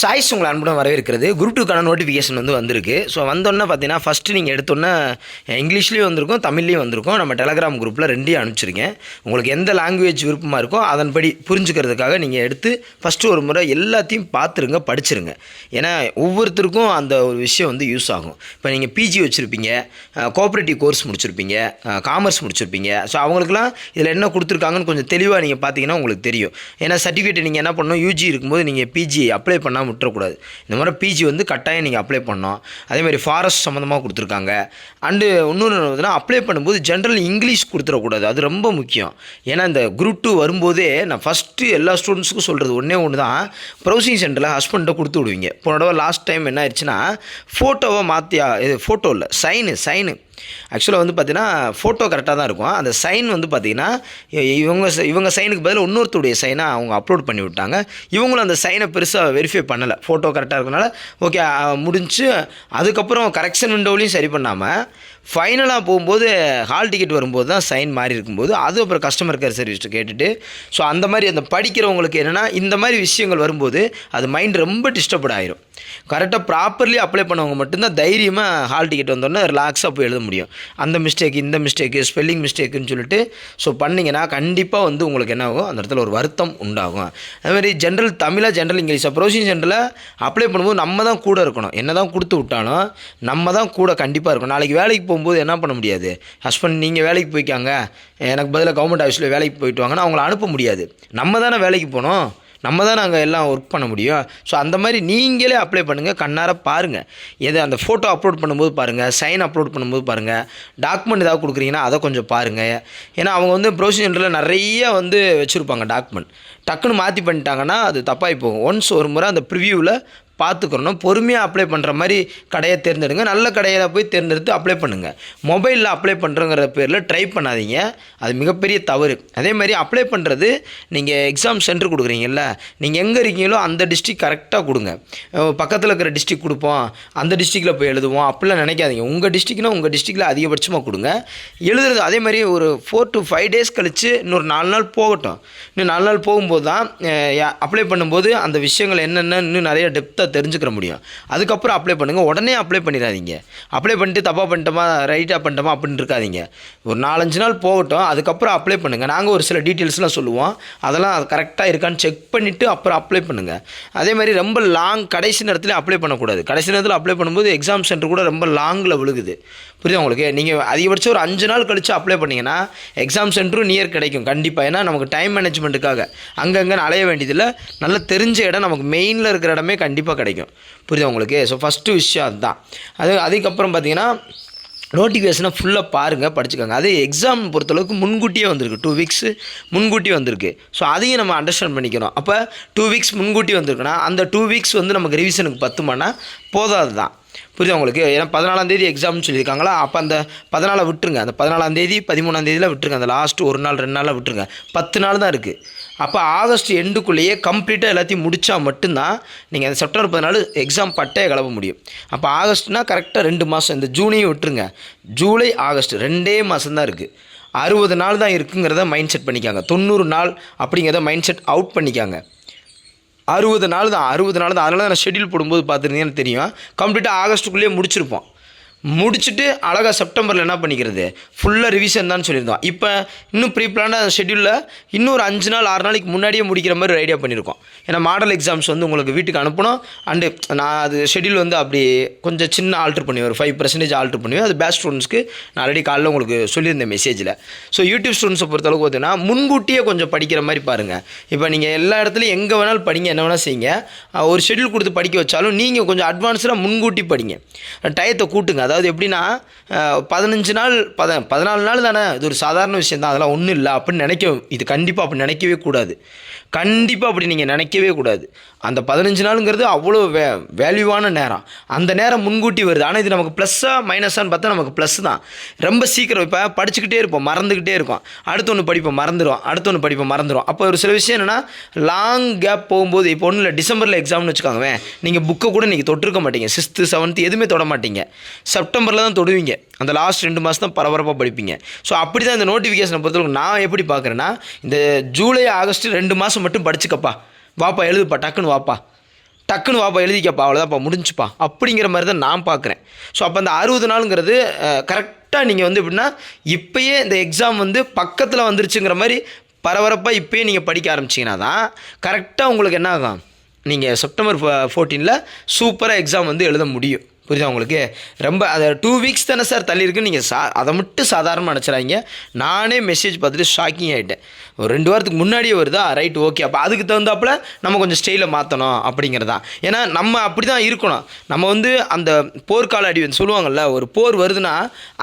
Choice உங்களை அன்புடன் வரவேற்கிறது. குரூப் டூக்கான நோட்டிஃபிகேஷன் வந்து வந்திருக்கு. ஸோ வந்தோன்னே பார்த்தீங்கன்னா ஃபஸ்ட்டு நீங்கள் எடுத்தோன்னே இங்கிலீஷ்லேயும் வந்திருக்கும் தமிழ்லேயும் வந்திருக்கும். நம்ம டெலகிராம் குரூப்பில் ரெண்டையும் அனுப்பிச்சிருக்கேன். உங்களுக்கு எந்த லாங்குவேஜ் விருப்பமாக இருக்கோ அதன்படி புரிஞ்சுக்கிறதுக்காக நீங்கள் எடுத்து ஃபஸ்ட்டு ஒரு முறை எல்லாத்தையும் பார்த்துருங்க படிச்சிருங்க. ஏன்னா ஒவ்வொருத்தருக்கும் அந்த ஒரு விஷயம் வந்து யூஸ் ஆகும். இப்போ நீங்கள் பிஜி வச்சுருப்பீங்க கோஆப்ரேட்டிவ் கோர்ஸ் முடிச்சிருப்பீங்க காமர்ஸ் முடிச்சிருப்பீங்க. ஸோ அவங்களுக்குலாம் இதில் என்ன கொடுத்துருக்காங்கன்னு கொஞ்சம் தெளிவாக நீங்கள் பார்த்தீங்கன்னா உங்களுக்கு தெரியும். ஏன்னா சர்டிஃபிகேட் நீங்கள் என்ன பண்ணணும்? யூஜி இருக்கும்போது நீங்கள் பிஜி அப்ளை பண்ணாமல் விட்டுறக்கூடாது. இந்த மாதிரி பிஜி வந்து கட்டாயம் நீங்கள் அப்ளை பண்ணணும். அதே மாதிரி ஃபாரஸ்ட் சம்மந்தமாக கொடுத்துருக்காங்க. அண்டு இன்னொன்று பார்த்தீங்கன்னா அப்ளை பண்ணும்போது ஜென்ரல் இங்கிலீஷ் கொடுத்துடக்கூடாது. அது ரொம்ப முக்கியம். ஏன்னா இந்த குரூப் டூ வரும்போதே நான் ஃபஸ்ட்டு எல்லா ஸ்டூடெண்ட்ஸுக்கும் சொல்கிறது ஒன்றே ஒன்று தான் ப்ரௌசிங் சென்டரில் ஹஸ்பண்ட்டை கொடுத்து விடுவீங்க. போன தடவை லாஸ்ட் டைம் என்ன ஆயிடுச்சுன்னா ஃபோட்டோவை மாற்றியா இது ஃபோட்டோ இல்லை சைனு சைனு ஆக்சுவலாக வந்து பார்த்தீங்கன்னா ஃபோட்டோ கரெக்டாக தான் இருக்கும். அந்த சைன் வந்து பார்த்தீங்கன்னா இவங்க இவங்க சைனுக்கு பதில் இன்னொருத்தருடைய சைனை அவங்க அப்லோட் பண்ணி விட்டாங்க. இவங்களும் அந்த சைனை பெருசாக வெரிஃபை பண்ணலை. ஃபோட்டோ கரெக்டாக இருக்கனால ஓகே முடிஞ்சு அதுக்கப்புறம் கரெக்ஷன் விண்டோவிலையும் சரி பண்ணாமல் ஃபைனலாக போகும்போது ஹால் டிக்கெட் வரும்போது தான் சைன் மாறி இருக்கும்போது அது அப்புறம் கஸ்டமர் கேர் சர்வீஸ்ட்டு கேட்டுட்டு ஸோ அந்த மாதிரி அந்த படிக்கிறவங்களுக்கு என்னென்னா இந்த மாதிரி விஷயங்கள் வரும்போது அது மைண்ட் ரொம்ப டிஸ்டர்பட் ஆயிரும். கரெக்டாக ப்ராப்பர்லி அப்ளை பண்ணவங்க மட்டும்தான் தைரியமாக ஹால் டிக்கெட் வந்தோடனே ரிலாக்ஸாக போய் எழுத முடியும். அந்த மிஸ்டேக் இந்த மிஸ்டேக்கு ஸ்பெல்லிங் மிஸ்டேக்குன்னு சொல்லிட்டு ஸோ பண்ணிங்கன்னா கண்டிப்பாக வந்து உங்களுக்கு என்ன ஆகும்? அந்த இடத்துல ஒரு வருத்தம் உண்டாகும். அதுமாதிரி ஜென்ரல் தமிழாக ஜென்ரல் இங்கிலீஷ் ப்ரொவிஷன் சென்டரில் அப்ளை பண்ணும்போது நம்ம தான் கூட இருக்கணும். என்ன தான் கொடுத்து விட்டாலும் நம்ம தான் கூட கண்டிப்பாக இருக்கணும். நாளைக்கு வேலைக்கு போகும்போது என்ன பண்ண முடியாது? ஹஸ்பண்ட் நீங்கள் வேலைக்கு போய்க்காங்க. எனக்கு பதிலாக கவர்மெண்ட் ஆஃபீஸில் வேலைக்கு போயிட்டு வாங்கன்னா அவங்கள அனுப்ப முடியாது. நம்ம தானே வேலைக்கு போகணும். நம்ம தான் நாங்கள் எல்லாம் ஒர்க் பண்ண முடியும். ஸோ அந்த மாதிரி நீங்களே அப்ளை பண்ணுங்கள் கண்ணார பாருங்கள் எது அந்த ஃபோட்டோ அப்லோட் பண்ணும்போது பாருங்கள் சைன் அப்லோட் பண்ணும்போது பாருங்கள் டாக்குமெண்ட் ஏதாவது கொடுக்குறீங்கன்னா அதை கொஞ்சம் பாருங்கள் ஏன்னா அவங்க வந்து ப்ரொசீஜரில் நிறைய வந்து வச்சுருப்பாங்க டாக்குமெண்ட் டக்குன்னு மாற்றி பண்ணிட்டாங்கன்னா அது தப்பாகி போகும். ஒன்ஸ் ஒரு முறை அந்த ப்ரிவியூவில் பார்த்துக்கிறணும். பொறுமையாக அப்ளை பண்ணுற மாதிரி கடையை தேர்ந்தெடுங்க. நல்ல கடையில் போய் தேர்ந்தெடுத்து அப்ளை பண்ணுங்கள் மொபைலில் அப்ளை பண்ணுறங்கிற பேரில் ட்ரை பண்ணாதீங்க. அது மிகப்பெரிய தவறு. அதே மாதிரி அப்ளை பண்ணுறது நீங்கள் எக்ஸாம் சென்டர் கொடுக்குறீங்கல்ல நீங்கள் எங்கே இருக்கீங்களோ அந்த டிஸ்ட்ரிக் கரெக்டாக கொடுங்க. பக்கத்தில் இருக்கிற டிஸ்ட்ரிக் கொடுப்போம். அந்த டிஸ்ட்ரிக்டில் போய் எழுதுவோம். அப்படிலாம் நினைக்காதீங்க. உங்கள் டிஸ்ட்ரிக்னால் உங்கள் டிஸ்ட்ரிக்டில் அதிகபட்சமாக கொடுங்க. எழுதுறது அதே மாதிரி ஒரு ஃபோர் டு ஃபைவ் டேஸ் கழித்து இன்னொரு நாலு நாள் போகட்டும். இன்னும் நாலு நாள் போகும்போது தான் அப்ளை பண்ணும்போது அந்த விஷயங்கள் என்னென்ன இன்னும் நிறைய டெப்த்தாக தெரிஞ்சுக்கிற முடியும். அதுக்கப்புறம் அப்ளை பண்ணுங்கள் உடனே அப்ளை பண்ணிடாதீங்க. அப்ளை பண்ணிட்டு தப்பாக பண்ணிட்டோமா ரைட்டாக பண்ணிட்டோமா அப்படின்னு இருக்காதீங்க. ஒரு நாலஞ்சு நாள் போகட்டும். அதுக்கப்புறம் அப்ளை பண்ணுங்கள் நாங்கள் ஒரு சில டீட்டெயில்ஸ்லாம் சொல்லுவோம். அதெல்லாம் அது கரெக்டாக இருக்கான்னு செக் பண்ணிவிட்டு அப்புறம் அப்ளை பண்ணுங்கள் அதே மாதிரி ரொம்ப லாங் கடைசி நேரத்தில் அப்ளை பண்ணக்கூடாது. கடைசி நேரத்தில் அப்ளை பண்ணும்போது எக்ஸாம் சென்டர் கூட ரொம்ப லாங்கில் விழுகுது. புரியுது உங்களுக்கு? நீங்கள் அதிகபட்சம் ஒரு அஞ்சு நாள் கழித்து அப்ளை பண்ணிங்கன்னா எக்ஸாம் சென்டரும் நியர் கிடைக்கும். கண்டிப்பாக ஏன்னா நமக்கு டைம் மேனேஜ்மெண்ட்டுக்காக அங்கங்கே அலைய வேண்டியதில்லை. நல்லா தெரிஞ்ச இடம் நமக்கு மெயினில் இருக்கிற இடமே கண்டிப்பாக கிடைக்கும். புரியுதா உங்களுக்கு? ஸோ ஃபஸ்ட்டு விஷயம் அதுதான். அது அதுக்கப்புறம் பார்த்தீங்கன்னா நோட்டிஃபிகேஷனை ஃபுல்லாக பாருங்கள் படிச்சுக்கோங்க. அது எக்ஸாம் பொறுத்தளவுக்கு முன்கூட்டியே வந்திருக்கு. டூ வீக்ஸ் முன்கூட்டி வந்திருக்கு. ஸோ அதையும் நம்ம அண்டர்ஸ்டாண்ட் பண்ணிக்கணும். அப்போ டூ வீக்ஸ் முன்கூட்டி வந்திருக்குன்னா அந்த டூ வீக்ஸ் வந்து நமக்கு ரிவிஷனுக்கு பத்துமானா போதாது தான் புரியுது உங்களுக்கு? ஏன்னா பதினாலாம் தேதி எக்ஸாம்னு சொல்லியிருக்காங்களா? அப்போ அந்த பதினாலை விட்டுருங்க. அந்த பதினாலாம் தேதி பதிமூணாம் தேதியில் விட்டுருங்க. அந்த லாஸ்ட்டு ஒரு நாள் ரெண்டு நாளில் விட்டுருங்க. பத்து நாள் தான் இருக்குது அப்போ ஆகஸ்ட் எண்டுக்குள்ளேயே கம்ப்ளீட்டாக எல்லாத்தையும் முடித்தா மட்டும்தான் நீங்கள் அந்த செப்டம்பர் பதினாலு எக்ஸாம் பட்டையை கிளப்ப முடியும். அப்போ ஆகஸ்ட்னா கரெக்டாக ரெண்டு மாதம் இந்த ஜூனையும் விட்டுருங்க. ஜூலை ஆகஸ்ட் ரெண்டே மாதம் தான் இருக்குது அறுபது நாள் தான் இருக்குங்கிறத மைண்ட் செட் பண்ணிக்காங்க. தொண்ணூறு நாள் அப்படிங்கிறத மைண்ட் செட் அவுட் பண்ணிக்காங்க. அறுபது நாள் தான் அறுபது நாள் தான். அதனால தான் நான் ஷெட்யூல் போடும்போது பார்த்துருந்தீங்கன்னு தெரியும். கம்ப்ளீட்டாக ஆகஸ்ட்டுக்குள்ளேயே முடிச்சிருப்போம். முடிச்சுட்டு அழகாக செப்டம்பரில் என்ன பண்ணிக்கிறது? ஃபுல்லாக ரிவிஷன் தான் சொல்லியிருந்தோம். இப்போ இன்னும் ப்ரீ பிளானாக ஷெட்யூலில் இன்னும் ஒரு அஞ்சு நாள் ஆறு நாளைக்கு முன்னாடியே முடிக்கிற மாதிரி ஒரு ஐடியா பண்ணியிருக்கோம். ஏன்னா மாடல் எக்ஸாம்ஸ் வந்து உங்களுக்கு வீட்டுக்கு அனுப்பணும். அண்டு நான் அது ஷெட்யூல் வந்து அப்படி கொஞ்சம் சின்ன ஆல்ட்ரு பண்ணுவேன் ஒரு ஃபைவ் பர்சன்டேஜ் ஆல்ட்ரு பண்ணுவேன் அது பேஸ்ட் ஸ்டூடெண்ட்ஸ்க்கு நான் ஆல்ரெடி காலையில் உங்களுக்கு சொல்லியிருந்தேன் மெசேஜில் ஸோ யூடியூப் ஸ்டூடெண்ட்ஸை பொறுத்தளவுக்கு பார்த்தீங்கன்னா முன்கூட்டியே கொஞ்சம் படிக்கிற மாதிரி பாருங்கள் இப்போ நீங்கள் எல்லா இடத்துலையும் எங்கே வேணாலும் படிங்க என்ன வேணால் செய்யுங்க. ஒரு ஷெட்யூல் கொடுத்து படிக்க வச்சாலும் நீங்கள் கொஞ்சம் அட்வான்ஸ்டாக முன்கூட்டி படிங்க. டயத்தை கூட்டுங்க. அதாவது எப்படின்னா பதினஞ்சு நாள் பத பதினாலு நாள் தானே? இது ஒரு சாதாரண விஷயம் தான் அதெல்லாம் ஒன்றும் இல்லை. அப்படின்னு நினைக்க இது கண்டிப்பாக அப்படி நினைக்கவே கூடாது. கண்டிப்பாக அப்படி நீங்கள் நினைக்கவே கூடாது. அந்த பதினஞ்சு நாளுங்கிறது அவ்வளோ வே வேல்யூவான நேரம். அந்த நேரம் முன்கூட்டி வருது. ஆனால் இது நமக்கு ப்ளஸ்ஸாக மைனஸான்னு பார்த்தா நமக்கு ப்ளஸ் தான். ரொம்ப சீக்கிரம் இப்போ படிச்சுக்கிட்டே இருப்போம். மறந்துக்கிட்டே இருக்கோம். அடுத்து ஒன்று படிப்போம். மறந்துடும் அடுத்து ஒன்று படிப்போம். மறந்துடும் அப்போ ஒரு சில விஷயம் என்னென்னா லாங் கேப் போகும்போது இப்போ ஒன்றும் இல்லை டிசம்பரில் எக்ஸாம்னு வச்சுக்கோங்க நீங்கள் புக்கை கூட நீங்கள் தொட்டிருக்க மாட்டீங்க. சிக்ஸ்த்து செவன்த்து எதுவுமே தொட மாட்டீங்க. செப்டம்பரில் தான் தொடுவீங்க. அந்த லாஸ்ட் ரெண்டு மாதம் தான் பரபரப்பாக படிப்பீங்க. ஸோ அப்படி தான் இந்த நோட்டிஃபிகேஷனை பொறுத்தவரைக்கும் நான் எப்படி பார்க்குறேன்னா இந்த ஜூலை ஆகஸ்ட் ரெண்டு மாதம் மட்டும் படிச்சுக்கப்பா. வாப்பா எழுதுப்பா டக்குன்னு வாப்பா. டக்குன்னு வாப்பா எழுதிக்கப்பா அவ்வளோதாப்பா முடிஞ்சுப்பா. அப்படிங்கிற மாதிரி தான் நான் பார்க்குறேன். ஸோ அப்போ அந்த அறுபது நாளுங்கிறது கரெக்டாக நீங்கள் வந்து எப்படின்னா இப்போயே இந்த எக்ஸாம் வந்து பக்கத்தில் வந்துருச்சுங்கிற மாதிரி பரபரப்பாக இப்போயே நீங்கள் படிக்க ஆரம்பிச்சிங்கன்னா தான் கரெக்டாக உங்களுக்கு என்ன ஆகும்? நீங்கள் செப்டம்பர் ஃபோர்டீனில் சூப்பராக எக்ஸாம் வந்து எழுத முடியும். புரியுதா உங்களுக்கு? ரொம்ப அதை டூ வீக்ஸ் தானே சார் தள்ளி நீங்கள் சா அதை மட்டும் சாதாரணமாக நினச்சிடாங்க நானே மெசேஜ் பார்த்துட்டு ஷாக்கிங் ஆகிட்டேன் ஒரு ரெண்டு வாரத்துக்கு முன்னாடியே வருதா? ரைட் ஓகே அப்போ அதுக்கு தகுந்தாப்புல நம்ம கொஞ்சம் ஸ்டைலை மாற்றணும் அப்படிங்கிறதா ஏன்னா நம்ம அப்படி தான் இருக்கணும். நம்ம வந்து அந்த போர்க்கால அடி வந்து சொல்லுவாங்கள்ல ஒரு போர் வருதுன்னா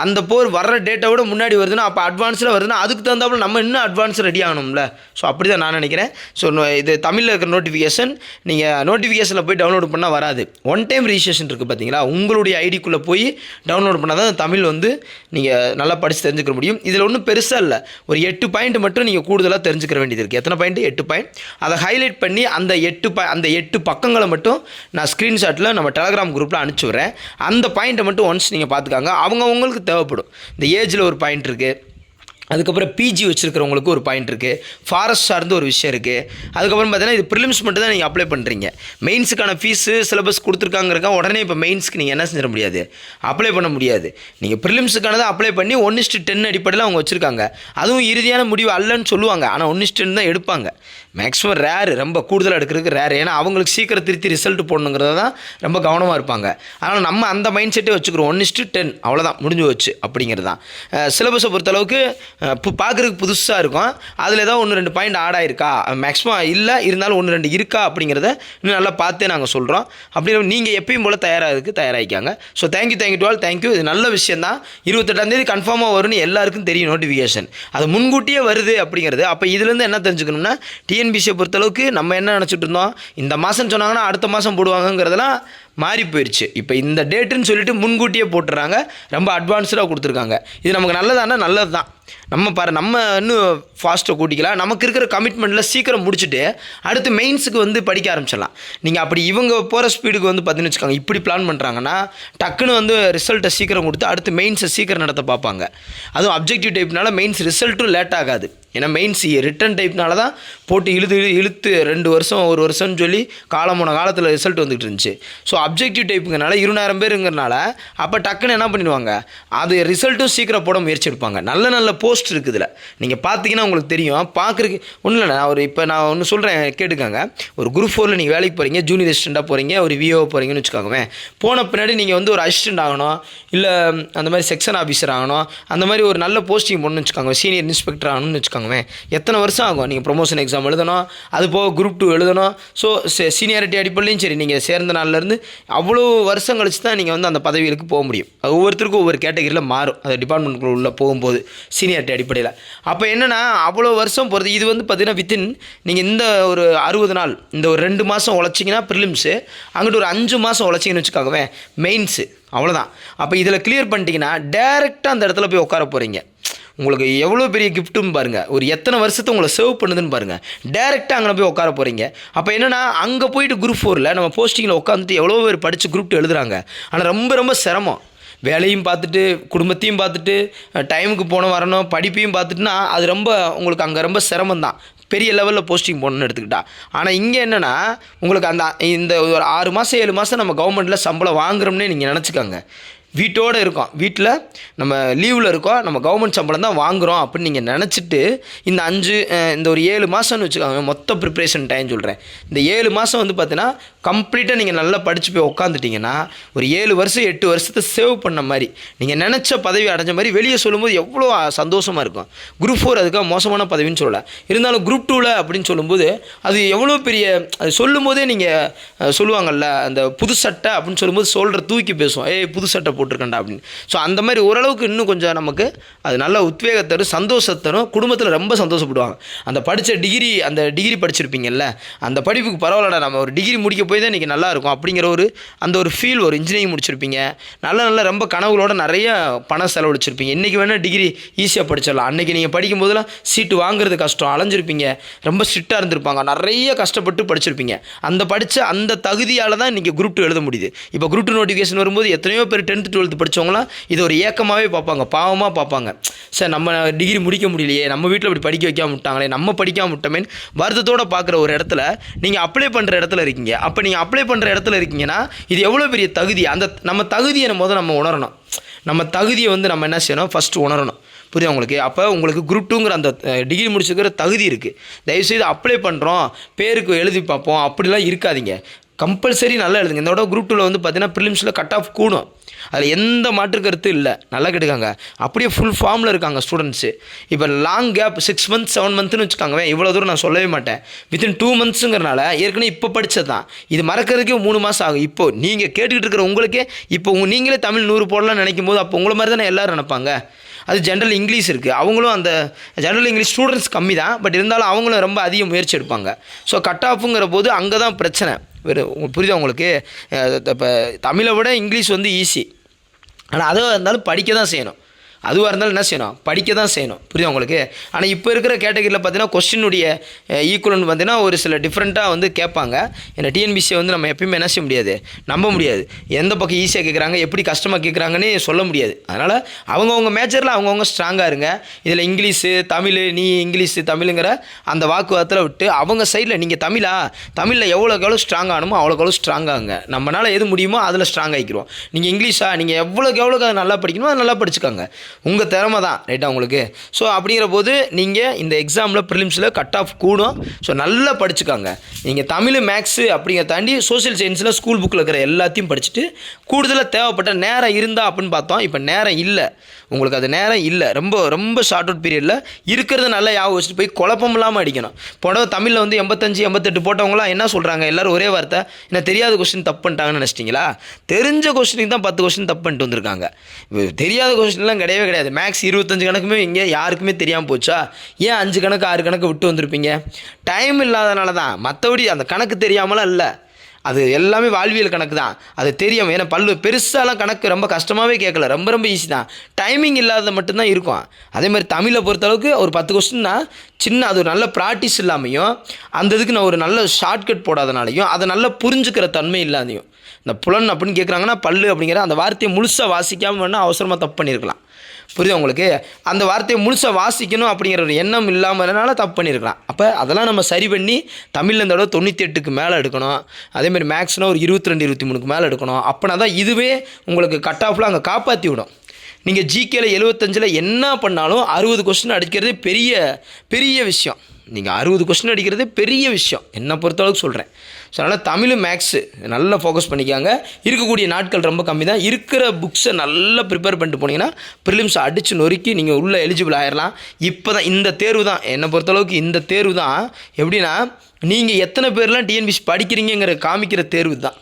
அந்த போர் வர்ற டேட்டை விட முன்னாடி வருதுன்னா அப்போ அட்வான்ஸில் வருதுன்னா அதுக்கு தகுந்தாப்புல நம்ம இன்னும் அட்வான்ஸ் ரெடி ஆகணும்ல. ஸோ அப்படி தான் நான் நினைக்கிறேன். ஸோ இது தமிழில் இருக்கிற நோட்டிஃபிகேஷன் நீங்கள் நோட்டிஃபிகேஷனில் போய் டவுன்லோட் பண்ணால் வராது. ஒன் டைம் ரிஜிஸ்ட்ரேஷன் இருக்குது பார்த்தீங்களா உங்களுடைய ஐடிக்குள்ளே போய் டவுன்லோட் பண்ணால் தான் தமிழ் வந்து நீங்கள் நல்லா படித்து தெரிஞ்சுக்க முடியும். இதில் ஒன்றும் பெருசாக இல்லை. ஒரு எட்டு பாயிண்ட் மட்டும் நீங்கள் கூடுதலாக தெரிஞ்சுக்கிற வேண்டியது இருக்குது எத்தனை பாயிண்ட் எட்டு பாயிண்ட் அதை ஹைலைட் பண்ணி அந்த எட்டு பா அந்த எட்டு பக்கங்களை மட்டும் நான் ஸ்க்ரீன்ஷாட்டில் நம்ம டெலகிராம் குரூப்பில் அனுப்பிச்சி விட்றேன். அந்த பாயிண்ட்டை மட்டும் ஒன்ஸ் நீங்கள் பார்த்துக்காங்க. அவங்கவுங்களுக்கு தேவைப்படும். இந்த ஏஜில் ஒரு பாயிண்ட் இருக்குது அதுக்கப்புறம் பிஜி வச்சுருக்கிறவங்களுக்கு ஒரு பாயிண்ட் இருக்குது ஃபாரஸ்ட் சார்ந்து ஒரு விஷயம் இருக்குது அதுக்கப்புறம் பார்த்தீங்கன்னா இது ப்ரிலிம்ஸ் மட்டும் தான் நீங்கள் அப்ளை பண்ணுறீங்க மெயின்ஸுக்கான ஃபீஸு சிலபஸ் கொடுத்துருக்காங்கிறக்கா உடனே இப்போ மெயின்ஸ்க்கு நீங்கள் என்ன செஞ்சிட முடியாது? அப்ளை பண்ண முடியாது. நீங்கள் ப்ரிலிம்ஸுக்கானதை அப்ளை பண்ணி ஒன்று டென் அடிப்படையில் அவங்க வச்சுருக்காங்க. அதுவும் இறுதியான முடிவு அல்லன்னு சொல்லுவாங்க. ஆனால் ஒன் டென் தான் எடுப்பாங்க. மேக்ஸிமம் ரேரு ரொம்ப கூடுதலாக எடுக்கிறதுக்கு ரேர் ஏன்னா அவங்களுக்கு சீக்கிரம் திருத்தி ரிசல்ட் போடணுங்கிறத தான் ரொம்ப கவனமாக இருப்பாங்க. ஆனால் நம்ம அந்த மைண்ட் செட்டே வச்சுக்கிறோம். ஒன் இஸ்ட்டு டென் அவ்வளோதான் முடிஞ்சு வச்சு அப்படிங்கிறது தான். சிலபஸை பொறுத்தளவுக்கு இப்போ பார்க்குறதுக்கு புதுசாக இருக்கும். அதில் ஏதோ ஒன்று ரெண்டு பாயிண்ட் ஆட் ஆயிருக்கா? மேக்ஸிமம் இல்லை இருந்தாலும் ஒன்று ரெண்டு இருக்கா? அப்படிங்கிறத இன்னும் நல்லா பார்த்தே நாங்கள் சொல்கிறோம் அப்படி நீங்கள் எப்பயும் போல் தயாராக இருக்குது தயாராகிக்காங்க so thank you thank you to thank you இது நல்ல விஷயம் தான். இருபத்தெட்டாந்தேதி கன்ஃபார்மாக வரும்னு எல்லாருக்கும் தெரியும் நோட்டிஃபிகேஷன் அது முன்கூட்டியே வருது அப்படிங்கிறது. அப்போ இதுலேருந்து என்ன தெரிஞ்சுக்கணும்னா டி டிஎன்பிசியை பொறுத்தளவுக்கு நம்ம என்ன நினச்சிட்டு இருந்தோம்? இந்த மாதம் சொன்னாங்கன்னா அடுத்த மாதம் போடுவாங்கங்கிறதெல்லாம் மாறி போயிடுச்சு இப்போ இந்த டேட்டுன்னு சொல்லிட்டு முன்கூட்டியே போட்டுறாங்க. ரொம்ப அட்வான்ஸ்டாக கொடுத்துருக்காங்க. இது நமக்கு நல்லதானா? நல்லது தான் நம்ம பாரு நம்ம இன்னும் ஃபாஸ்ட்டாக கூட்டிக்கலாம். நமக்கு இருக்கிற கமிட்மெண்ட்டில் சீக்கிரம் முடிச்சுட்டு அடுத்து மெயின்ஸுக்கு வந்து படிக்க ஆரம்பிச்சிடலாம். நீங்கள் அப்படி இவங்க போகிற ஸ்பீடுக்கு வந்து பார்த்தீங்கன்னு வச்சுக்கோங்க. இப்படி பிளான் பண்ணுறாங்கன்னா டக்குன்னு வந்து ரிசல்ட்டை சீக்கிரம் கொடுத்து அடுத்து மெயின்ஸை சீக்கிரம் நடத்த பார்ப்பாங்க. அதுவும் அப்ஜெக்டிவ் டைப்னால மெயின்ஸ் ரிசல்ட்டும் லேட் ஆகாது. ஏன்னா மெயின்ஸ் ரிட்டன் டைப்னால தான் போட்டு இழுத்து இழு- இழுத்து ரெண்டு வருஷம் ஒரு வருஷம்னு சொல்லி காலம் போன காலத்தில் ரிசல்ட் வந்துட்டு இருந்துச்சு. ஸோ அப்ஜெக்டிவ் டைப்புங்கனால இருபதாயிரம் பேருங்கிறனால அப்போ டக்குன்னு என்ன பண்ணிடுவாங்க? அது ரிசல்ட்டும் சீக்கிரம் போட முயற்சி எடுப்பாங்க. நல்ல நல்ல போஸ்ட் இருக்குது இதில். நீங்கள் பார்த்தீங்கன்னா உங்களுக்கு தெரியும். பார்க்குறக்கு ஒன்றும் இல்லை நான் ஒரு இப்போ நான் ஒன்று சொல்கிறேன் கேட்டுக்கோங்க. ஒரு குரூப் ஃபோரில் நீங்கள் வேலைக்கு போகிறீங்க ஜூனியர் அசிஸ்டண்ட்டாக போகிறீங்க ஒரு விஓ போகிறீங்கன்னு வச்சுக்கோங்க போன பின்னாடி நீங்கள் வந்து ஒரு அசிஸ்டண்ட் ஆகணும். இல்லை அந்த மாதிரி செக்ஷன் ஆஃபீஸர் ஆகணும். அந்த மாதிரி ஒரு நல்ல போஸ்டிங் போடணும்னு வச்சுக்கோங்க. சீனியர் இன்ஸ்பெக்டர் ஆகணும்னு வச்சுக்கோங்க எத்தனை வருஷம் ஆகும்? நீங்கள் ப்ரொமோஷன் எக்ஸாம் எழுதணும். அது போக குரூப் டூ எழுதணும். ஸோ சீனியாரிட்டி அடிப்படையிலையும் சரி. நீங்கள் சேர்ந்த நாள்லேருந்து அவ்வளோ வருஷம் கழிச்சு தான் நீங்கள் வந்து அந்த பதவிகளுக்கு போக முடியும். ஒவ்வொருத்தருக்கும் ஒவ்வொரு கேட்டகரியில் மாறும். அது டிபார்ட்மெண்ட்டுக்குள்ள உள்ள போகும்போது சீனியாரிட்டி அடிப்படையில். அப்போ என்னென்னா அவ்வளோ வருஷம் போகிறது இது வந்து பார்த்தீங்கன்னா வித்தின் நீங்கள் இந்த ஒரு அறுபது நாள் இந்த ஒரு ரெண்டு மாதம் உழைச்சிங்கன்னா ப்ரிலிம்ஸு அங்கிட்டு ஒரு அஞ்சு மாதம் உழைச்சிங்கன்னு வச்சுக்கோங்க மெயின்ஸு அவ்வளோதான் அப்போ இதில் கிளியர் பண்ணிட்டீங்கன்னா டேரெக்டாக அந்த இடத்துல போய் உட்கார போகிறீங்க உங்களுக்கு எவ்வளோ பெரிய கிஃப்ட்டுன்னு பாருங்கள் ஒரு எத்தனை வருஷத்தை உங்களை சர்வ் பண்ணுதுன்னு பாருங்கள் டேரெக்டாக அங்கே போய் உட்கார போகிறீங்க அப்போ என்னென்னா அங்கே போயிட்டு குரூப் ஃபோரில் நம்ம போஸ்டிங்கில் உட்காந்துட்டு எவ்வளோ பேர் படித்து குரூப் டூ எழுதுறாங்க. ஆனால் ரொம்ப ரொம்ப சிரமம். வேலையும் பார்த்துட்டு குடும்பத்தையும் பார்த்துட்டு டைமுக்கு போன வரணும் படிப்பையும் பார்த்துட்டுனா அது ரொம்ப உங்களுக்கு அங்கே ரொம்ப சிரமம் தான் பெரிய லெவலில் போஸ்டிங் போடணும்னு எடுத்துக்கிட்டா. ஆனால் இங்கே என்னென்னா உங்களுக்கு அந்த இந்த ஒரு ஆறு மாதம் ஏழு மாதம் நம்ம கவர்மெண்ட்டில் சம்பளம் வாங்குறோம்னே நீங்கள் நினச்சிக்கோங்க. வீட்டோடு இருக்கோம். வீட்டில் நம்ம லீவில் இருக்கோம். நம்ம கவர்மெண்ட் சம்பளம் தான் வாங்குகிறோம் அப்படின்னு நீங்கள் நினச்சிட்டு இந்த அஞ்சு இந்த ஒரு ஏழு மாதம்னு வச்சுக்கோங்க மொத்த ப்ரிப்ரேஷன் டைம் சொல்கிறேன் இந்த ஏழு மாதம் வந்து பார்த்தீங்கன்னா கம்ப்ளீட்டாக நீங்கள் நல்லா படித்து போய் உட்காந்துட்டிங்கன்னா ஒரு ஏழு வருஷம் எட்டு வருஷத்தை சேவ் பண்ண மாதிரி நீங்கள் நினச்ச பதவி அடைஞ்ச மாதிரி வெளியே சொல்லும்போது எவ்வளோ சந்தோஷமாக இருக்கும். குரூப் ஃபோர் அதுக்காக மோசமான பதவின்னு சொல்லலை. இருந்தாலும் குரூப் டூவில் அப்படின்னு சொல்லும்போது அது எவ்வளோ பெரிய அது சொல்லும்போதே நீங்கள் சொல்லுவாங்கல்ல அந்த புது சட்டை அப்படின்னு சொல்லும்போது சொல்கிற தூக்கி பேசுவோம். ஏய் புது சட்டை போட்டிருக்கேன்டா அப்படின்னு. ஸோ அந்த மாதிரி ஓரளவுக்கு இன்னும் கொஞ்சம் நமக்கு அது நல்ல உத்வேகத்தரும் சந்தோஷத்தரும் குடும்பத்தில் ரொம்ப சந்தோஷப்படுவாங்க. அந்த படித்த டிகிரி அந்த டிகிரி படிச்சிருப்பீங்கல்ல அந்த படிப்புக்கு பரவாயில்லடா நம்ம ஒரு டிகிரி முடிக்க போய் தான் இன்றைக்கி நல்லாயிருக்கும் அப்படிங்கிற ஒரு அந்த ஒரு ஃபீல் ஒரு இன்ஜினியரிங் முடிச்சிருப்பீங்க. நல்ல நல்ல ரொம்ப கனவுகளோட நிறைய பணம் செலவழிச்சிருப்பீங்க. இன்றைக்கி வேணால் டிகிரி ஈஸியாக படிச்சிடலாம். அன்றைக்கி நீங்கள் படிக்கும் போதெல்லாம் சீட்டு வாங்குறது கஷ்டம் அலைஞ்சிருப்பீங்க. ரொம்ப ஸ்ட்ரிக்டாக இருந்திருப்பாங்க. நிறைய கஷ்டப்பட்டு படிச்சிருப்பீங்க. அந்த படித்த அந்த தகுதியால் தான் இன்றைக்கி குரூப் டூ எழுத முடியுது. இப்போ குரூப் டூ நோட்டிஃபிகேஷன் வரும்போது எத்தனையோ பேர் டென்த்து டுவெல்த்து படித்தவங்களாம் இது ஒரு ஏக்கமாகவே பார்ப்பாங்க பாவமாக பார்ப்பாங்க. சார் நம்ம டிகிரி முடிக்க முடியலையே நம்ம வீட்டில் இப்படி படிக்க வைக்காம விட்டாங்களே நம்ம படிக்காம விட்டோமேன்னு வருத்தத்தோடு பார்க்குற ஒரு இடத்துல நீங்கள் அப்ளை பண்ணுற இடத்துல இருக்கீங்க. அப்போ நீங்கள் அப்ளை பண்ணுற இடத்துல இருக்கீங்கன்னா இது எவ்வளோ பெரிய தகுதி? அந்த நம்ம தகுதியை நம்ம முதல்ல நம்ம உணரணும். நம்ம தகுதியை வந்து நம்ம என்ன செய்யணும்? ஃபஸ்ட்டு உணரணும். புரியுது உங்களுக்கு? அப்போ உங்களுக்கு குரூப் டூங்கிற அந்த டிகிரி முடிச்சிருக்கிற தகுதி இருக்குது தயவுசெய்து அப்ளை பண்ணுறோம் பேருக்கு எழுதி பார்ப்போம் அப்படிலாம் இருக்காதீங்க. கம்பல்சரி நல்லா எழுதுங்க. இந்த தடவை குரூப் டூவில் வந்து பார்த்தீங்கன்னா ப்ரிலிம்ஸில் கட் ஆஃப் கூடும். அதில் எந்த மாற்று கருத்து இல்லை. நல்லா கேட்டுக்காங்க. அப்படியே ஃபுல் ஃபார்மில் இருக்காங்க ஸ்டூடெண்ட்ஸு இப்போ long gap six months seven மந்த்னு வச்சுக்காங்க இவ்வளோ தூரம் நான் சொல்லவே மாட்டேன். வித்தின் டூ மந்த்ஸுங்கிறனால ஏற்கனவே இப்போ படித்தது தான் இது மறக்கிறதுக்கே மூணு மாதம் ஆகும். இப்போ நீங்கள் கேட்டுக்கிட்டு இருக்கிற உங்களுக்கே இப்போ உங்கள் நீங்களே தமிழ் நூறு போடலாம்னு நினைக்கும் போது அப்போ உங்களை மாதிரி தானே எல்லோரும் நினைப்பாங்க. அது ஜென்ரல் இங்கிலீஷ் இருக்குது அவங்களும் அந்த ஜென்ரல் இங்கிலீஷ் ஸ்டூடெண்ட்ஸ் கம்மி தான் பட் இருந்தாலும் அவங்களும் ரொம்ப அதிக முயற்சி எடுப்பாங்க. ஸோ கட் ஆஃபுங்கிற போது அங்கே தான் பிரச்சனை. புரியுதா உங்களுக்கு? இப்போ தமிழை விட இங்கிலீஷ் வந்து ஈஸி ஆனால் அதுவாக இருந்தாலும் படிக்க தான் செய்யணும். அதுவாக இருந்தாலும் என்ன செய்யணும்? படிக்க தான் செய்யணும். புரியுதா உங்களுக்கு? ஆனால் இப்போ இருக்கிற கேட்டகரியில் பார்த்தீங்கன்னா கொஸ்டினுடைய ஈக்குவல்னு பார்த்தீங்கன்னா ஒரு சில டிஃப்ரெண்ட்டாக வந்து கேட்பாங்க. ஏன்னா டிஎன்பிசியை வந்து நம்ம எப்பயுமே என்ன செய்ய முடியாது? நம்ப முடியாது. எந்த பக்கம் ஈஸியாக கேட்குறாங்க எப்படி கஷ்டமாக கேட்குறாங்கன்னு சொல்ல முடியாது. அதனால் அவங்கவுங்க மேஜரில் அவங்கவுங்க ஸ்ட்ராங்காக இருங்க. இதில் இங்கிலீஷு தமிழ் நீ இங்கிலீஷு தமிழுங்கிற அந்த வாக்குவாதத்தில் விட்டு அவங்க சைடில் நீங்கள் தமிழா? தமிழில் எவ்வளோக்கு எவ்வளோ ஸ்ட்ராங் ஆகணுமோ அவ்வளோக்கு எவ்வளோ ஸ்ட்ராங் ஆகுங்க. நம்மளால் எது முடியுமோ அதில் ஸ்ட்ராங் ஆகிக்கிறோம் நீங்கள் இங்கிலீஷா? நீங்கள் எவ்வளோக்கு எவ்வளோக்கு அதை நல்லா படிக்கணுமோ அதை நல்லா படிச்சுக்கோங்க. உங்கள் திறமை தான் ரைட்டா உங்களுக்கு? ஸோ அப்படிங்கிற போது நீங்கள் இந்த எக்ஸாமில் ப்ரிலிம்ஸில் கட் ஆஃப் கூடும். ஸோ நல்லா படிச்சுக்கோங்க. நீங்கள் தமிழ் மேக்ஸு அப்படிங்கிற தாண்டி சோஷியல் சயின்ஸில் ஸ்கூல் புக்கில் இருக்கிற எல்லாத்தையும் படிச்சுட்டு கூடுதலாக தேவைப்பட்ட நேரம் இருந்தா அப்படின்னு பார்த்தோம். இப்போ நேரம் இல்லை. உங்களுக்கு அது நேரம் இல்லை. ரொம்ப ரொம்ப ஷார்ட் அவுட் பீரியடில் இருக்கிறத நல்லா ஞாபகம் வச்சுட்டு போய் குழப்பம் இல்லாமல் அடிக்கணும். போட தமிழில் வந்து எண்பத்தஞ்சு எண்பத்தெட்டு போட்டவங்களாம் என்ன சொல்கிறாங்க எல்லோரும் ஒரே வார்த்தை என்ன தெரியாத கொஸ்டின் தப்பு பண்ணிட்டாங்கன்னு நினச்சிட்டிங்களா? தெரிஞ்ச கொஸ்டினுக்கு தான் பத்து கொஸ்டின் தப்பு பண்ணிட்டு வந்திருக்காங்க. தெரியாத கொஸ்டின்லாம் கிடையவே கிடையாது. மேக்ஸ் இருபத்தஞ்சு கணக்குமே இங்கே யாருக்குமே தெரியாமல் போச்சா? ஏன் அஞ்சு கணக்கு ஆறு கணக்கு விட்டு வந்திருப்பீங்க? டைம் இல்லாதனால தான். மற்றபடி அந்த கணக்கு தெரியாமலாம் இல்லை. அது எல்லாமே வாழ்வியல் கணக்கு தான். அது தெரியும் ஏன்னா பல்லு பெருசாலாம் கணக்கு ரொம்ப கஷ்டமாகவே கேட்கல. ரொம்ப ரொம்ப ஈஸி தான். டைமிங் இல்லாத மட்டும்தான் இருக்கும். அதே மாதிரி தமிழை பொறுத்தளவுக்கு ஒரு பத்து கொஸ்டின்னா சின்ன அது ஒரு நல்ல ப்ராக்டிஸ் இல்லாமையும் அந்த இதுக்கு நான் ஒரு நல்ல ஷார்ட்கட் போடாதனாலையும் அதை நல்லா புரிஞ்சுக்கிற தன்மை இல்லாதையும் இந்த புலன் அப்படின்னு கேட்குறாங்கன்னா பல்லு அப்படிங்கிற அந்த வார்த்தையை முழுசாக வாசிக்காமல் வேணால் அவசரமாக தப்பு பண்ணியிருக்கலாம் புரியுதா உங்களுக்கு? அந்த வார்த்தையை முழுசாக வாசிக்கணும் அப்படிங்கிற ஒரு எண்ணம் இல்லாமல்னால தப்பு பண்ணியிருக்கலாம் அப்போ அதெல்லாம் நம்ம சரி பண்ணி தமிழில் இந்த தடவை தொண்ணூற்றி எட்டுக்கு மேலே எடுக்கணும். அதேமாதிரி மேக்ஸ்னால் ஒரு இருபத்தி ரெண்டு இருபத்தி மூணுக்கு மேலே எடுக்கணும். அப்படின்னா தான் இதுவே உங்களுக்கு கட் ஆஃபில் அங்கே காப்பாற்றி விடும். நீங்கள் ஜிகேல எழுபத்தஞ்சில் என்ன பண்ணாலும் அறுபது கொஸ்டின் அடிக்கிறது பெரிய பெரிய விஷயம். நீங்கள் அறுபது கொஸ்டின் அடிக்கிறது பெரிய விஷயம். என்னை பொறுத்தளவுக்கு சொல்கிறேன் ஸோ அதனால் தமிழ் மேக்ஸு நல்லா ஃபோக்கஸ் பண்ணிக்காங்க. இருக்கக்கூடிய நாட்கள் ரொம்ப கம்மி தான் இருக்கிற புக்ஸை நல்லா ப்ரிப்பேர் பண்ணிட்டு போனீங்கன்னா ப்ரிலிம்ஸ் அடித்து நொறுக்கி நீங்கள் உள்ளே எலிஜிபிள் ஆயிடலாம் இப்போ தான் இந்த தேர்வு தான் என்னை பொறுத்தளவுக்கு இந்த தேர்வு தான் எப்படின்னா நீங்கள் எத்தனை பேர்லாம் டிஎன்பிசி படிக்கிறீங்கிற காமிக்கிற தேர்வு தான்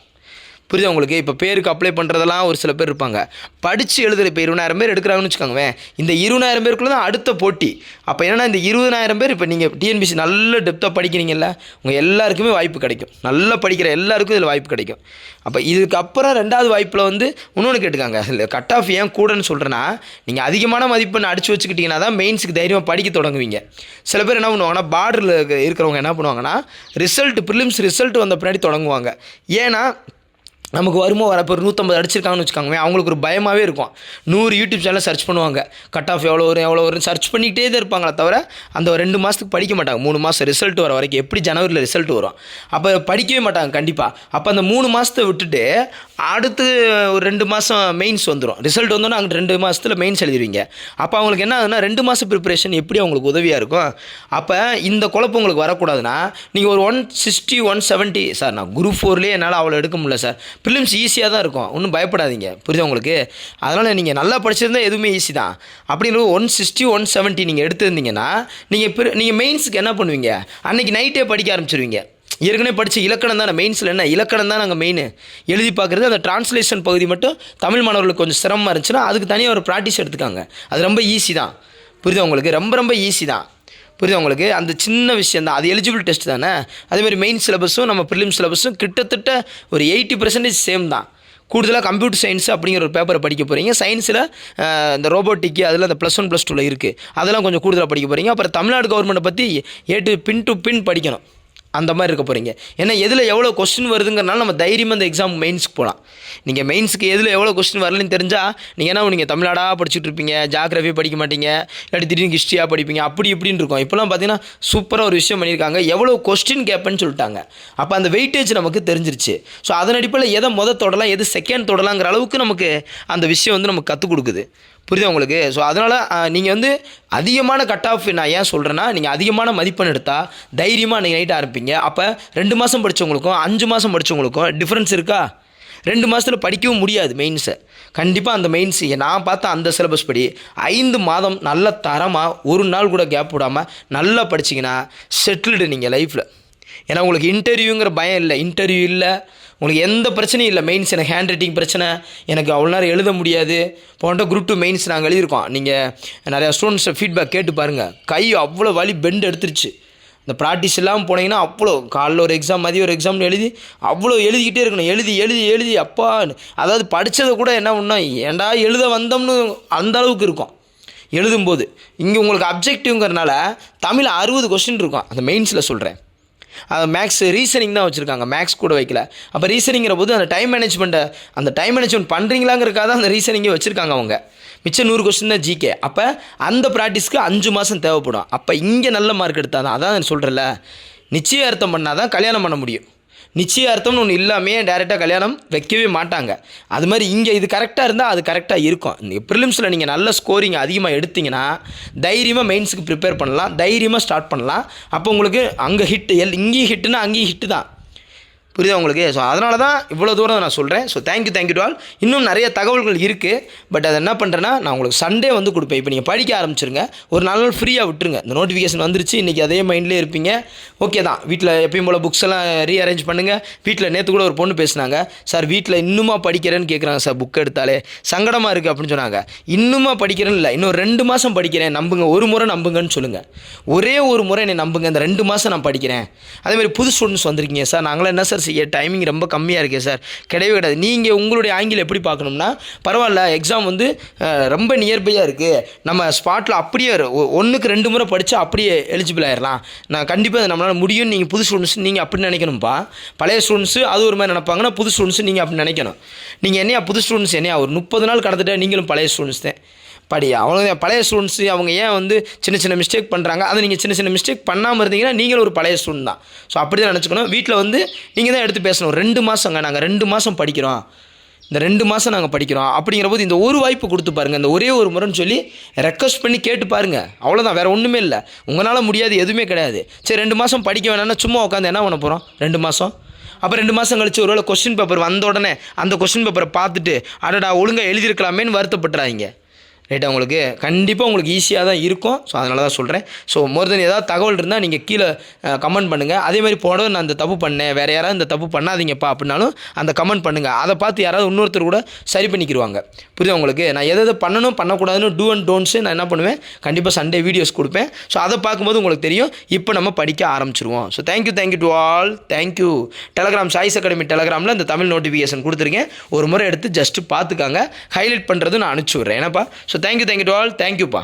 புரியுது உங்களுக்கு? இப்போ பேருக்கு அப்ளை பண்ணுறதெல்லாம் ஒரு சில பேர் இருப்பாங்க. படித்து எழுதுகிற இப்போ இருபதாயிரம் பேர் எடுக்கிறாங்கன்னு வச்சுக்கோங்களேன். இந்த இருபதாயிரம் பேருக்குள்ள தான் அடுத்த போட்டி. அப்போ என்னென்னா இந்த இருபதாயிரம் பேர் இப்போ நீங்கள் டிஎன்பிசி நல்ல டெப்த்தாக படிக்கிறீங்கல்ல உங்கள் எல்லாருக்குமே வாய்ப்பு கிடைக்கும். நல்லா படிக்கிற எல்லாருக்கும் இதில் வாய்ப்பு கிடைக்கும். அப்போ இதுக்கப்புறம் ரெண்டாவது வாய்ப்பில் வந்து இன்னொன்று கேட்டுக்காங்க. இல்லை கட் ஆஃப் ஏன் கூடன்னு சொல்கிறேன்னா நீங்கள் அதிகமான மதிப்பெண் அடித்து வச்சுக்கிட்டிங்கன்னா தான் மெயின்ஸுக்கு தைரியமாக படிக்க தொடங்குவீங்க. சில பேர் என்ன பண்ணுவாங்கன்னா பார்டரில் இருக்கிறவங்க என்ன பண்ணுவாங்கன்னா ரிசல்ட் ப்ரிலிம்ஸ் ரிசல்ட் வந்த பின்னாடி தொடங்குவாங்க. ஏன்னா நமக்கு வருமோ வர இப்போ ஒரு நூற்றம்பது அடிச்சிருக்காங்கன்னு வச்சுக்காங்க அவங்களுக்கு ஒரு பயமாகவே இருக்கும். நூறு யூடியூப் சேனல் சர்ச் பண்ணுவாங்க. கட் ஆஃப் எவ்வளோ வரும் எவ்வளோ வரும் சர்ச் பண்ணிக்கிட்டே தான் இருப்பாங்களே தவிர அந்த ஒரு ரெண்டு மாதத்துக்கு படிக்க மாட்டாங்க. மூணு மாதம் ரிசல்ட் வர வரைக்கும் எப்படி ஜனவரியில் ரிசல்ட் வரும்? அப்போ படிக்கவே மாட்டாங்க கண்டிப்பாக அப்போ அந்த மூணு மாதத்தை விட்டுட்டு அடுத்து ஒரு ரெண்டு மாதம் மெயின்ஸ் வந்துடும் ரிசல்ட் வந்தோன்னா அங்கே ரெண்டு மாதத்தில் மெயின்ஸ் எழுதிடுவீங்க. அப்போ அவங்களுக்கு என்ன ஆகுதுன்னா ரெண்டு மாதம் ப்ரிப்பரேஷன் எப்படி அவங்களுக்கு உதவியாக இருக்கும்? அப்போ இந்த குழப்பம் உங்களுக்கு வரக்கூடாதுன்னா நீங்கள் ஒரு one sixty one seventy sir நான் குரூப் ஃபோர்லேயே என்னால் அவ்வளோ எடுக்க முடியல சார் ப்ரிலிம்ஸ் ஈஸியாக தான் இருக்கும். ஒன்றும் பயப்படாதீங்க. புரியுதா உங்களுக்கு? அதனால் நீங்கள் நல்லா படிச்சிருந்தா எதுவுமே ஈஸி தான். அப்படிங்கிற ஒன் சிக்ஸ்டி ஒன் செவன்ட்டி நீங்கள் எடுத்திருந்தீங்கன்னா நீங்கள் நீங்கள் மெயின்ஸுக்கு என்ன பண்ணுவீங்க? அன்றைக்கி நைட்டே படிக்க ஆரம்பிச்சிருவீங்க. ஏற்கனவே படித்த இலக்கணம் தான் மெயின்ஸில் என்ன? இலக்கணம் தான் நாங்கள் மெயின் எழுதி பார்க்குறது அந்த டிரான்ஸ்லேஷன் பகுதி மட்டும் தமிழ் மாணவர்களுக்கு கொஞ்சம் சிரமமாக இருந்துச்சுன்னா அதுக்கு தனியாக ஒரு ப்ராக்டிஸ் எடுத்துக்காங்க. அது ரொம்ப ஈஸி தான். புரியுதா உங்களுக்கு? ரொம்ப ரொம்ப ஈஸி தான். புரியுது உங்களுக்கு? அந்த சின்ன விஷயம் தான் அது எலிஜிபிள் டெஸ்ட் தானே? அதேமாதிரி மெயின் சிலபஸும் நம்ம ப்ரிலிம் சிலபஸும் கிட்டத்தட்ட ஒரு எயிட்டி பர்சன்டேஜ் சேம் தான். கூடுதலாக கம்ப்யூட்டர் சயின்ஸ் அப்படிங்கிற ஒரு பேப்பரை படிக்க போகிறீங்க சயின்ஸில் இந்த ரோபோட்டிக்கு அதில் அந்த ப்ளஸ் ஒன் ப்ளஸ் டூவில் இருக்குது அதெல்லாம் கொஞ்சம் கூடுதலாக படிக்க போகிறீங்க அப்புறம் தமிழ்நாடு கவர்மெண்ட்டை பற்றி ஏ டு பின் டு பின் படிக்கணும். அந்த மாதிரி இருக்க போகிறீங்க ஏன்னா எதில் எவ்வளோ கொஸ்டின் வருதுங்கிறனால நம்ம தைரியமாக அந்த எக்ஸாம் மெயின்ஸ்க்கு போகலாம் நீங்கள் மெயின்ஸுக்கு எதில் எவ்வளோ கொஸ்டின் வரலன்னு தெரிஞ்சால் நீங்கள் என்ன நீங்கள் தமிழ்நாடாக படிச்சுட்டு இருப்பீங்க ஜாகிரஃபி படிக்க மாட்டீங்க இல்லாட்டி திடீர்னு ஹிஸ்ட்ரியாக படிப்பீங்க அப்படி இப்படின்னு இருக்கும். இப்போலாம் பார்த்தீங்கன்னா சூப்பராக ஒரு விஷயம் பண்ணியிருக்காங்க. எவ்வளோ கொஸ்டின் கேட்பேன்னு சொல்லிட்டாங்க. அப்போ அந்த வெயிட்டேஜ் நமக்கு தெரிஞ்சிருச்சு. ஸோ அதன் அடிப்படையில் எதை மொதல் தொடலாம் எது செகண்ட் தொடலாங்கிற அளவுக்கு நமக்கு அந்த விஷயம் வந்து நமக்கு கற்றுக் கொடுக்குது. புரியுதா உங்களுக்கு? ஸோ அதனால் நீங்கள் வந்து அதிகமான கட் ஆஃப் நான் ஏன் சொல்கிறேன்னா நீங்கள் அதிகமான மதிப்பெண் எடுத்தால் தைரியமாக நீங்கள் நைட் ஆரம்பிப்பீங்க அப்போ ரெண்டு மாதம் படித்தவங்களுக்கும் அஞ்சு மாதம் படித்தவங்களுக்கும் டிஃப்ரென்ஸ் இருக்கா? ரெண்டு மாதத்தில் படிக்கவும் முடியாது மெயின்ஸை கண்டிப்பாக அந்த மெயின்ஸ் நான் பார்த்த அந்த சிலபஸ் படி ஐந்து மாதம் நல்ல தரமாக ஒரு நாள் கூட கேப் விடாமல் நல்லா படிச்சிங்கன்னா செட்டில்டு நீங்கள் லைஃப்பில் ஏன்னா உங்களுக்கு இன்டர்வியூங்கிற பயம் இல்லை. இன்டர்வியூ இல்லை. உங்களுக்கு எந்த பிரச்சனையும் இல்லை. மெயின்ஸ் எனக்கு ஹேண்ட் ரைட்டிங் பிரச்சனை. எனக்கு அவ்வளோ நேரம் எழுத முடியாது. போன்ற குரூப் டூ மெயின்ஸ் நாங்கள் எழுதியிருக்கோம். நீங்கள் நிறையா ஸ்டூடெண்ட்ஸை ஃபீட்பேக் கேட்டு பாருங்கள் கை அவ்வளோ வலி பெண்ட் எடுத்துருச்சு. இந்த ப்ராக்டிஸ் இல்லாமல் போனீங்கன்னா அவ்வளோ காலைல ஒரு எக்ஸாம் மதியம் ஒரு எக்ஸாம்னு எழுதி அவ்வளோ எழுதிக்கிட்டே இருக்கணும். எழுதி எழுதி எழுதி. அப்பா அதாவது படித்ததை கூட என்ன பண்ணால் ஏன்டா எழுத வந்தோம்னு அந்த அளவுக்கு இருக்கும். எழுதும்போது. இங்கே உங்களுக்கு அப்ஜெக்டிவ்ங்கிறனால தமிழ் அறுபது கொஸ்டின் இருக்கும். அந்த மெயின்ஸில் சொல்கிறேன் அது மேக்ஸ் ரீசனிங் தான் வச்சுருக்காங்க. மேக்ஸ் கூட வைக்கல. அப்போ ரீசனிங்கிற போது அந்த டைம் மேனேஜ்மெண்ட்டை அந்த டைம் மேனேஜ்மெண்ட் பண்ணுறீங்களாங்கிறக்காக தான் அந்த ரீசனிங்கே வச்சுருக்காங்க அவங்க. மிச்சம் நூறு கொஸ்டின் தான் ஜிகே அப்போ அந்த ப்ராக்டிஸ்க்கு அஞ்சு மாதம் தேவைப்படும். அப்போ இங்கே நல்ல மார்க் எடுத்தால் தான் அதான் நான் சொல்கிறேன்ல நிச்சயார்த்தம் பண்ணால் தான் கல்யாணம் பண்ண முடியும். நிச்சயார்த்தம்னு ஒன்று இல்லாமே டேரெக்டாக கல்யாணம் வைக்கவே மாட்டாங்க. அது மாதிரி இங்கே இது கரெக்டாக இருந்தால் அது கரெக்டாக இருக்கும். இந்த ப்ரிலிம்ஸில் நீங்கள் நல்ல ஸ்கோரிங் அதிகமாக எடுத்தீங்கன்னா தைரியமாக மெயின்ஸுக்கு ப்ரிப்பேர் பண்ணலாம் தைரியமாக ஸ்டார்ட் பண்ணலாம். அப்போ உங்களுக்கு அங்கே ஹிட் எல் இங்கேயும் ஹிட்டுனா அங்கேயும் ஹிட்டு தான். புரியுதா உங்களுக்கு? ஸோ அதனால தான் இவ்வளோ தூரம் நான் சொல்கிறேன் so thank you thank you to all இன்னும் நிறைய தகவல்கள் இருக்குது பட் அதை என்ன பண்ணுறேன்னா நான் உங்களுக்கு சண்டே வந்து கொடுப்பேன். இப்போ நீங்கள் படிக்க ஆரம்பிச்சிருங்க. ஒரு நாலு நாள் ஃப்ரீயாக விட்டுருங்க. இந்த நோட்டிஃபிகேஷன் வந்துருச்சு. இன்றைக்கி அதே மைண்ட்லேயே இருப்பீங்க. ஓகே தான். வீட்டில் எப்பயும் போல் புக்ஸ் எல்லாம் ரீ அரேஞ்ச் பண்ணுங்கள் வீட்டில் நேற்று கூட ஒரு பொண்ணு பேசுனாங்க. சார் வீட்டில் இன்னுமா படிக்கிறேன்னு கேட்குறாங்க சார் புக் எடுத்தாலே சங்கடமாக இருக்குது அப்படின்னு சொன்னாங்க. இன்னுமா படிக்கிறேன்னு இல்லை. இன்னும் ரெண்டு மாதம் படிக்கிறேன். நம்புங்க. ஒரு முறை நம்புங்கன்னு சொல்லுங்கள் ஒரே ஒரு முறை என்னை நம்புங்க. இந்த ரெண்டு மாதம் நான் படிக்கிறேன். அதேமாதிரி புது ஸ்டூடெண்ட்ஸ் வந்திருக்கீங்க. சார் நாங்களாம் என்ன சார் செய்ய டைமிங் ரொம்ப கம்மியாக இருக்கே சார் கிடையவே கிடையாது. நீங்கள் உங்களுடைய ஆங்கிலம் எப்படி பார்க்கணும்னா பரவாயில்ல எக்ஸாம் வந்து ரொம்ப நியர்பையாக இருக்குது நம்ம ஸ்பாட்டில் அப்படியே ஒன்றுக்கு ரெண்டு முறை படித்தா அப்படியே எலிஜிபிள் ஆயிடலாம் நான் கண்டிப்பாக அதை நம்மளால் முடியும் நீங்கள் புது ஸ்டூடெண்ட்ஸ் நீங்கள் அப்படி நினைக்கணும்ப்பா பழைய ஸ்டூடெண்ட்ஸு அது ஒரு மாதிரி நினைப்பாங்கன்னா புது ஸ்டூடெண்ட்ஸ் நீங்கள் அப்படி நினைக்கணும். நீங்கள் என்னையா புது ஸ்டூடெண்ட்ஸ் என்னையா? ஒரு முப்பது நாள் கடந்துட்டால் நீங்களும் பழைய ஸ்டூடெண்ட்ஸ் தான். படி அவங்க பழைய ஸ்டூடெண்ட்ஸு அவங்க ஏன் வந்து சின்ன சின்ன மிஸ்டேக் பண்ணுறாங்க அதை நீங்கள் சின்ன சின்ன மிஸ்டேக் பண்ணாமல் இருந்தீங்கன்னா நீங்களும் ஒரு பழைய ஸ்டூடெண்ட் தான். ஸோ அப்படி தான் நினச்சிக்கணும். வீட்டில் வந்து நீங்கள் தான் எடுத்து பேசணும். ரெண்டு மாதங்க நாங்கள் ரெண்டு மாதம் படிக்கிறோம். இந்த ரெண்டு மாதம் நாங்கள் படிக்கிறோம். அப்படிங்கிற போது இந்த ஒரு வாய்ப்பு கொடுத்து பாருங்கள் இந்த ஒரே ஒரு முறைன்னு சொல்லி ரெக்வஸ்ட் பண்ணி கேட்டு பாருங்கள் அவ்வளோதான் வேறு ஒன்றுமே இல்லை. உங்களால் முடியாது எதுவுமே கிடையாது. சரி ரெண்டு மாதம் படிக்க வேணாம்னா சும்மா உட்காந்து என்ன பண்ண போகிறோம் ரெண்டு மாதம் அப்போ ரெண்டு மாதம் கழிச்சு ஒருவேளை கொஸ்டின் பேப்பர் வந்த உடனே அந்த கொஸ்டின் பேப்பரை பார்த்துட்டு அடடா ஒழுங்காக எழுதியிருக்கலாமேன்னு வருத்தப்பட்டுறாங்க ரைட்டா உங்களுக்கு கண்டிப்பாக உங்களுக்கு ஈஸியாக தான் இருக்கும். ஸோ அதனால தான் சொல்கிறேன் ஸோ மோர் தென் ஏதாவது தகவல் இருந்தால் நீங்கள் கீழே கமெண்ட் பண்ணுங்கள் அதே மாதிரி போட நான் இந்த தப்பு பண்ணேன். வேறு யாராவது இந்த தப்பு பண்ணாதீங்கப்பா அப்படின்னாலும் அந்த கமெண்ட் பண்ணுங்கள் அதை பார்த்து யாராவது இன்னொருத்தர் கூட சரி பண்ணிக்கிடுவாங்க புரியுதா உங்களுக்கு? நான் எதை எதை பண்ணணும் பண்ணக்கூடாதுன்னு டூ அண்ட் டோன்ட்ஸு நான் என்ன பண்ணுவேன்? கண்டிப்பாக சண்டே வீடியோஸ் கொடுப்பேன். ஸோ அதை பார்க்கும்போது உங்களுக்கு தெரியும். இப்போ நம்ம படிக்க ஆரம்பிச்சிருவோம். So thank you thank you to all thank you Telegram choice academy டெலகிராமில் இந்த தமிழ் நோட்டிஃபிகேஷன் கொடுத்துருக்கேன். ஒரு முறை எடுத்து ஜஸ்ட்டு பார்த்துக்காங்க. ஹைலைட் பண்ணுறது நான் அனுப்பிச்சி விட்றேன். ஏன்னாப்பா so thank you thank you to all தேங்க்யூப்பா